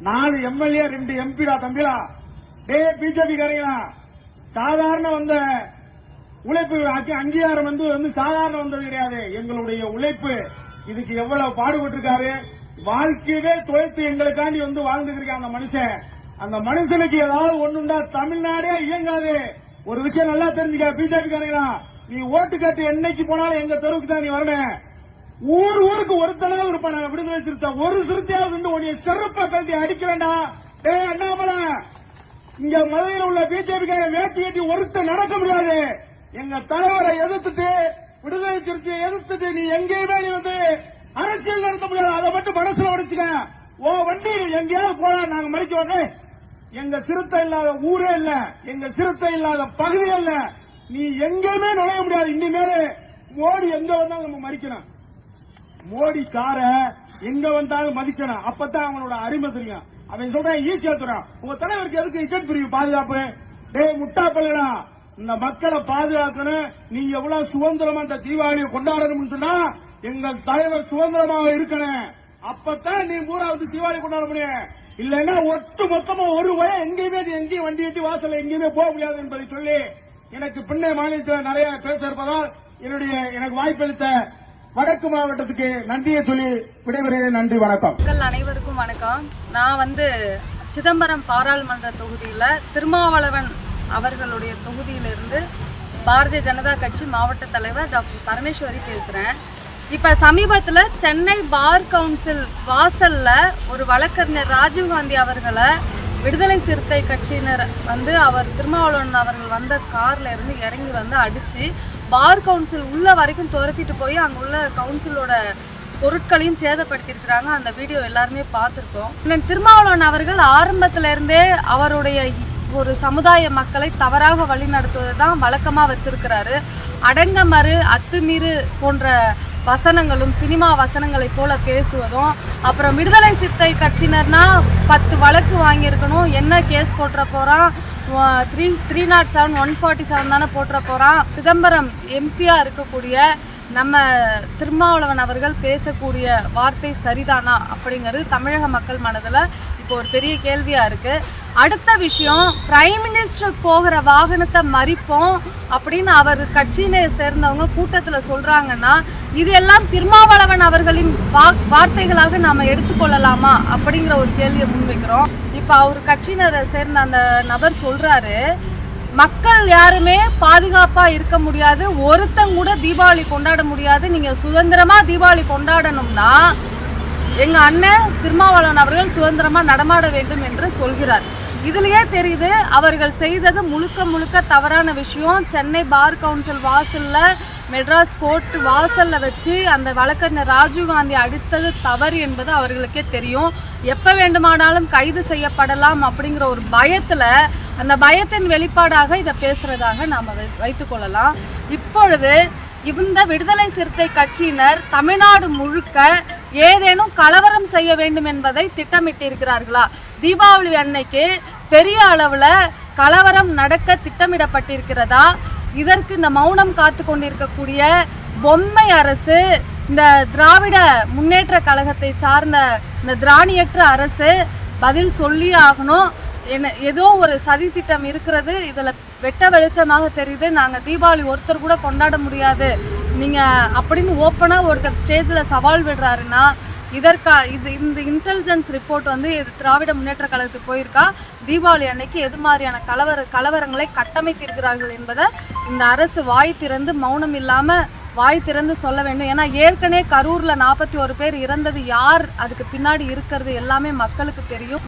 நாலு எம்எல்ஏ ரெண்டு எம்பிடா தம்பிடா டே பிஜேபி காரங்களா? சாதாரண வந்த உழைப்பு அங்கீகாரம் வந்து வந்து சாதாரண வந்தது கிடையாது. எங்களுடைய உழைப்பு. இதுக்கு எவ்வளவு பாடுபட்டிருக்காரு? வாழ்க்கையவே தொலைத்து எங்களுக்காண்டி வந்து வாழ்ந்துருக்க அந்த மனுஷன். அந்த மனுஷனுக்கு ஏதாவது ஒண்ணுண்டா தமிழ்நாடே இயங்காது. ஒரு விஷயம் நல்லா தெரிஞ்சுக்க பிஜேபி காரங்களா? நீ ஓட்டு கட்டு என்னைக்கு போனாலும் எங்க தெருவுக்கு தான் நீ வரணும். ஊர் ஊருக்கு ஒரு தலைவர் இருப்பான் நாங்க விடுதலை சிறுத்தை ஒரு சிறுத்தையாவது உண்டு உன்னைய செருப்ப கல்வி அடிக்க வேண்டாம் டேய் அண்ணாமலை. இங்க மதுரையில் உள்ள பிஜேபி வேட்டி கட்டி ஒருத்த நடக்க முடியாது. எங்க தலைவரை எதிர்த்துட்டு விடுதலை சிறுத்தையை எதிர்த்துட்டு நீ எங்கேயுமே நீ வந்து அரசியல் நடத்த முடியாது. அதை மட்டும் மனசுல உடைச்சுக்க ஓ வண்டி எங்கேயாவது போலாம் நாங்க மறிக்க வரேன் எங்க சிறுத்தை இல்லாத ஊரே இல்ல. எங்க சிறுத்தை இல்லாத பகுதி இல்ல. நீ எங்கேயுமே நுழைய முடியாது. இனிமேல் மோடி எங்க வந்தாலும் நம்ம மறிக்கணும். மோடி கார எங்க வந்தாலும் மதிக்கணும். அப்பதான் அவனோட அருமை தெரியும். அவன் சொல்றான் ஈஸியா சொல்றான் உங்க தலைவருக்கு எதுக்கு இக்கட் பிரிவு பாதுகாப்பு? டேய் முட்டா பல்லடா. இந்த மக்களை பாதுகாக்கணும். நீங்க எவ்வளவு சுதந்திரமா இந்த தீபாவளியை கொண்டாடணும்னு சொன்னா எங்கள் தலைவர் சுதந்திரமாக இருக்கணும். அப்பதான் நீ பூரா வந்து தீபாவளி கொண்டாட முடியும். இல்லைன்னா ஒட்டு மொத்தமா ஒரு வய எங்கேயுமே நீ எங்கேயும் வண்டி எட்டி வாசல்ல எங்கேயுமே போக முடியாது என்பதை சொல்லி எனக்கு பின்னே மாநிலத்தில் நிறைய பேச இருப்பதால் என்னுடைய எனக்கு வாய்ப்பளித்த வடக்கு மாவட்டத்துக்கு நன்றியை சொல்லி விடைபெறுகிறேன். நன்றி வணக்கம். மக்கள் அனைவருக்கும் வணக்கம். நான் வந்து சிதம்பரம் பாராளுமன்ற தொகுதியில் திருமாவளவன் அவர்களுடைய தொகுதியிலிருந்து பாரதிய ஜனதா கட்சி மாவட்ட தலைவர் டாக்டர் பரமேஸ்வரி பேசுகிறேன் இப்போ சமீபத்தில் சென்னை பார் கவுன்சில் வாசலில் ஒரு வழக்கறிஞர் ராஜீவ்காந்தி அவர்களை விடுதலை சிறுத்தை கட்சியினர் வந்து அவர் திருமாவளவன் அவர்கள் வந்த கார்ல இருந்து இறங்கி வந்து அடித்து பார் கவுன்சில் உள்ள வரைக்கும் துரத்திட்டு போய் அங்கே உள்ள கவுன்சிலோட பொருட்களையும் சேதப்படுத்தியிருக்கிறாங்க. அந்த வீடியோ எல்லாருமே பார்த்துருக்கோம். அண்ணன் திருமாவளவன் அவர்கள் ஆரம்பத்திலேருந்தே அவருடைய ஒரு சமுதாய மக்களை தவறாக வழிநடத்துவதை தான் வழக்கமாக வச்சிருக்கிறாரு. அடங்கமறு அத்துமீறு போன்ற வசனங்களும் சினிமா வசனங்களைப் போல பேசுவதும் அப்புறம் விடுதலை சித்தை கட்சியினர்னா பத்து வழக்கு வாங்கியிருக்கணும் என்ன கேஸ் போட்டுற போகிறான் three three nought seven one forty seven தானே போட்டுற போகிறான் சிதம்பரம் எம்பியாக இருக்கக்கூடிய நம்ம திருமாவளவன் அவர்கள் பேசக்கூடிய வார்த்தை சரிதானா அப்படிங்கிறது தமிழக மக்கள் மனதில் இப்போ ஒரு பெரிய கேள்வியாக இருக்குது அடுத்த விஷயம் பிரைம் மினிஸ்டர் போகிற வாகனத்தை மறிப்போம் அப்படின்னு அவர் கட்சியினை சேர்ந்தவங்க கூட்டத்தில் சொல்கிறாங்கன்னா இது எல்லாம் திருமாவளவன் அவர்களின் வா வார்த்தைகளாக நாம் எடுத்துக்கொள்ளலாமா அப்படிங்கிற ஒரு கேள்வியை முன்வைக்கிறோம். இப்போ அவர் கட்சியினரை சேர்ந்த அந்த நபர் சொல்கிறாரு மக்கள் யாருமே பாதுகாப்பாக இருக்க முடியாது. ஒருத்தங்க கூட தீபாவளி கொண்டாட முடியாது. நீங்கள் சுதந்திரமாக தீபாவளி கொண்டாடணும்னா எங்க அண்ணன் திருமாவளவன் அவர்கள் சுதந்திரமா நடமாட வேண்டும் என்று சொல்கிறார். இதுலயே தெரியுது அவர்கள் செய்தது முழுக்க முழுக்க தவறான விஷயம். சென்னை பார் கவுன்சில் வாசல்ல மெட்ராஸ் கோர்ட் வாசல்ல வச்சு அந்த வழக்கறிஞர் ராஜீவ்காந்தி அடித்தது தவறு என்பது அவர்களுக்கே தெரியும். எப்ப வேண்டுமானாலும் கைது செய்யப்படலாம் அப்படிங்கிற ஒரு பயத்துல அந்த பயத்தின் வெளிப்பாடாக இதை பேசுறதாக நாம் வைத்துக் கொள்ளலாம். இப்பொழுது இந்த விடுதலை சிறுத்தை கட்சியினர் தமிழ்நாடு முழுக்க ஏதேனும் கலவரம் செய்ய வேண்டும் என்பதை திட்டமிட்டிருக்கிறார்களா? தீபாவளி அன்னைக்கு பெரிய அளவில் கலவரம் நடக்க திட்டமிடப்பட்டிருக்கிறதா? இதற்கு இந்த மௌனம் காத்து கொண்டிருக்கக்கூடிய பொம்மை அரசு இந்த திராவிட முன்னேற்ற கழகத்தை சார்ந்த இந்த திராணியற்ற அரசு பதில் சொல்லி ஆகணும். என்ன ஏதோ ஒரு சதி திட்டம் இருக்கிறது. இதில் வெட்ட வெளிச்சமாக தெரியுது. நாங்கள் தீபாவளி ஒருத்தர் கூட கொண்டாட முடியாது. நீங்கள் அப்படின்னு ஓப்பனாக ஒருத்தர் ஸ்டேஜில் சவால் விடுறாருன்னா இதற்கா இது இந்த இன்டெலிஜென்ஸ் ரிப்போர்ட் வந்து இது திராவிட முன்னேற்ற கழகத்துக்கு போயிருக்கா? தீபாவளி அன்னைக்கு எது மாதிரியான கலவர கலவரங்களை கட்டமைத்திருக்கிறார்கள் என்பதை இந்த அரசு வாய் திறந்து மௌனம் இல்லாமல் வாய் திறந்து சொல்ல வேண்டும். ஏன்னா ஏற்கனவே கரூரில் நாற்பத்தி ஒரு பேர் இறந்தது யார்? அதுக்கு பின்னாடி இருக்கிறது எல்லாமே மக்களுக்கு தெரியும்.